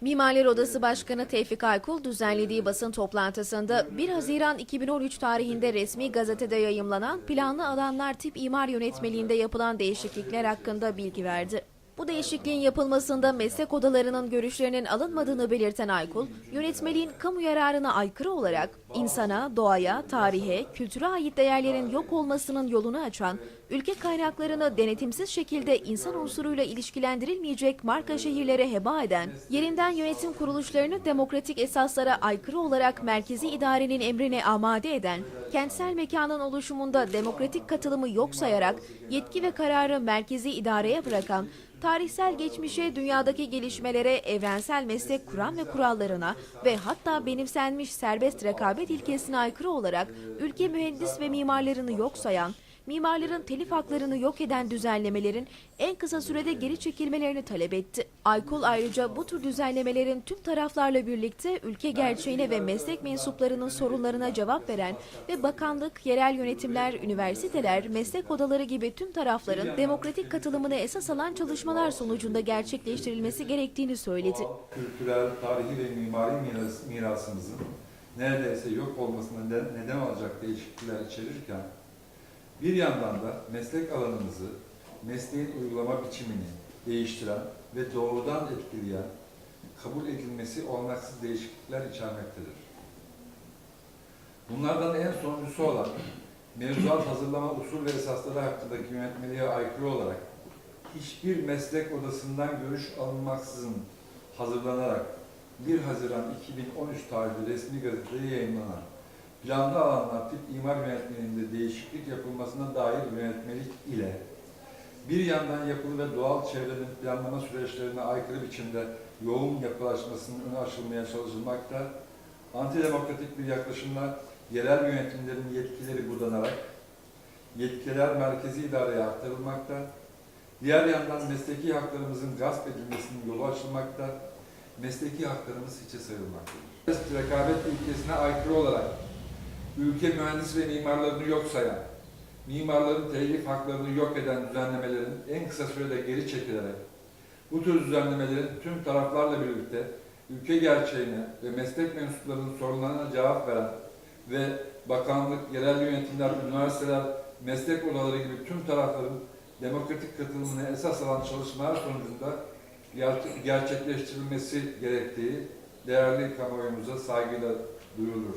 Mimarlar Odası Başkanı Tevfik Aykul düzenlediği basın toplantısında 1 Haziran 2013 tarihinde resmi gazetede yayımlanan planlı alanlar tip imar yönetmeliğinde yapılan değişiklikler hakkında bilgi verdi. Bu değişikliğin yapılmasında meslek odalarının görüşlerinin alınmadığını belirten Aykul, yönetmeliğin kamu yararına aykırı olarak insana, doğaya, tarihe, kültüre ait değerlerin yok olmasının yolunu açan, ülke kaynaklarını denetimsiz şekilde insan unsuruyla ilişkilendirilmeyecek marka şehirlere heba eden, yerinden yönetim kuruluşlarını demokratik esaslara aykırı olarak merkezi idarenin emrine amade eden, kentsel mekanın oluşumunda demokratik katılımı yok sayarak yetki ve kararı merkezi idareye bırakan, tarihsel geçmişe, dünyadaki gelişmelere, evrensel meslek kuram ve kurallarına ve hatta benimsenmiş serbest rekabet ilkesine aykırı olarak ülke mühendis ve mimarlarını yok sayan, mimarların telif haklarını yok eden düzenlemelerin en kısa sürede geri çekilmelerini talep etti. Aykul ayrıca bu tür düzenlemelerin tüm taraflarla birlikte ülke gerçeğine ve meslek mensuplarının sorunlarına cevap veren ve bakanlık, yerel yönetimler, üniversiteler, meslek odaları gibi tüm tarafların demokratik katılımını esas alan çalışmalar sonucunda gerçekleştirilmesi gerektiğini söyledi. kültürel, tarihi ve mimari miras, mirasımızın neredeyse yok olmasına neden olacak değişiklikler içerirken bir yandan da meslek alanımızı, mesleğin uygulama biçimini değiştiren ve doğrudan etkileyen, kabul edilmesi olanaksız değişiklikler içermektedir. Bunlardan en sonuncusu olan mevzuat hazırlama usul ve esasları hakkındaki yönetmeliğe aykırı olarak hiçbir meslek odasından görüş alınmaksızın hazırlanarak 1 Haziran 2013 tarihli resmi gazetede yayınlanan planlı alanlar tip imar yönetmeliğinde değişiklik yapılmasına dair yönetmelik ile bir yandan yapılı ve doğal çevrenin planlama süreçlerine aykırı biçimde yoğun yapılaşmasının önü açılmaya çalışılmakta, antidemokratik bir yaklaşımla yerel yönetimlerin yetkileri budanarak yetkiler merkezi idareye aktarılmakta, diğer yandan mesleki haklarımızın gasp edilmesinin yolu açılmakta, mesleki haklarımız hiçe sayılmaktadır. Rekabet ilkesine aykırı olarak ülke mühendis ve mimarlarını yok sayan, mimarların telif haklarını yok eden düzenlemelerin en kısa sürede geri çekilerek, bu tür düzenlemelerin tüm taraflarla birlikte ülke gerçeğine ve meslek mensuplarının sorunlarına cevap veren ve bakanlık, yerel yönetimler, üniversiteler, meslek odaları gibi tüm tarafların demokratik katılımını esas alan çalışmalar sonucunda ger- gerçekleştirilmesi gerektiği değerli kamuoyumuza saygıyla duyurulur.